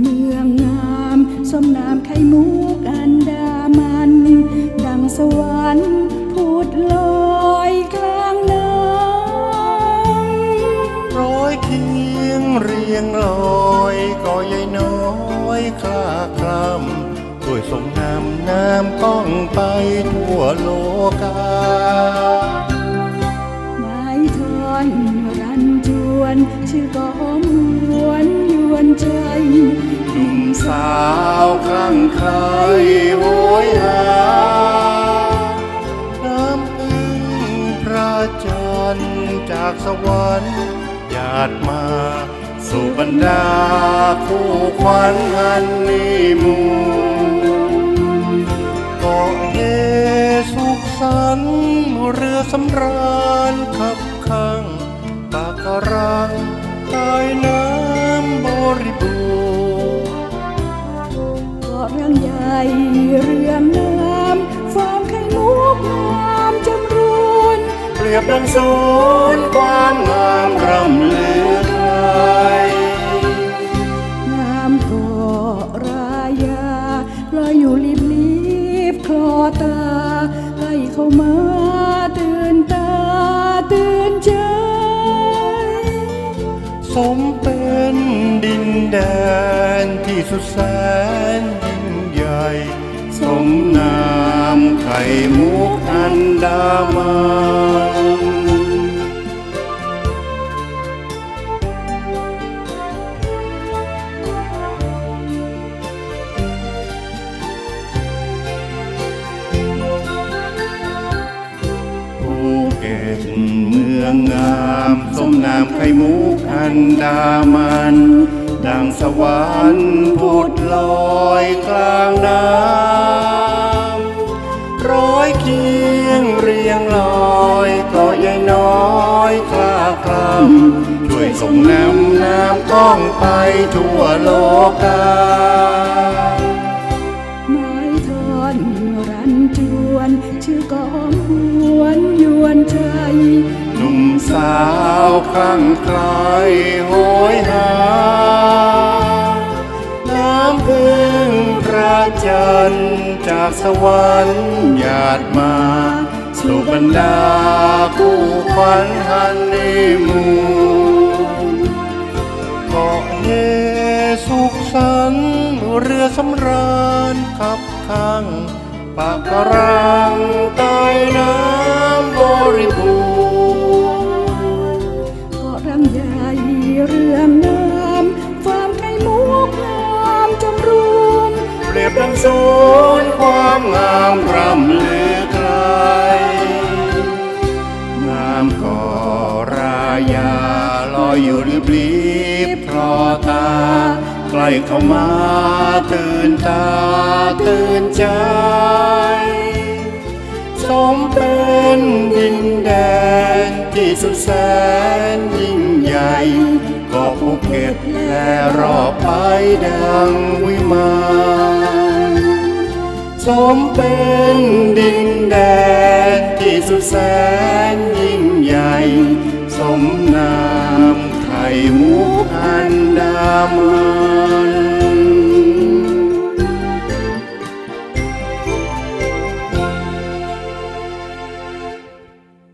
เมืองงามสมนามไข่มุกอันดามัน ดังสวรรค์พูดลอยกลางน้ำร้อยเคียงเรียงลอยก็ยายน้อยคลาคลำด้วยสมนำน้ำก้องไปทั่วโลกานายทอนรันจวน ชื่อก็หอมหวนย วนใจหนุ่มสาวคลั่งไคล้โหยหาน้ำพึ่งพระจันทร์จากสวรรค์หยาดมาสู่บรรดาคู่ขวัญอันนิมูกาะเยสุขสันต์เรือสำราญขับข้างปากการังใต้น้ำ ริบูรณ์ก็เรื่องใหญ่เรื่องน้ำฟาร์มไข่มุกงามจำรูนเปรียบดังศูนย์ความงามรำเลือไทยน้ำก็รายาลอยอยู่ริบลิบคลอตาใกล้เข้ามา สุดแสนยิ่งใหญ่ สมนามไข่มุกอันดามันภูเก็ตเมืองงาม สมนามไข่มุกอันดามัน ดังสวรรค์พุดลอยกลางน้ำร้อยเคียงเรียงลอยก็ยายน้อยคลาคลำช่วยส่งน้ำน้ำก้องไปทั่วโลกาไม้ทอนรันจวนชื่อก็หอมหวนยวนใจหนุ่มสาวข้างใครโหยหา จันจากสวรรค์หยาดมา สู่บรรดาคู่ขวัญฮันนีมูเกาะเยสุขสันเรือสำราญขับข้างปากกรัง บดังศูนย์ความงามรำเลือไกลงามก่อรายาลอยอยู่ริบลีบพลอตา ใกล้เข้ามาตื่นตาตื่นใจ สมเป็นดินแดนที่สุดแสนยิ่งใหญ่ก็ภูเก็ตและรอบไปดังวิมาน มเป็นดินแดนที่สุดแสนยิ่งใหญ่ สมนามไทยมุกอันดามัน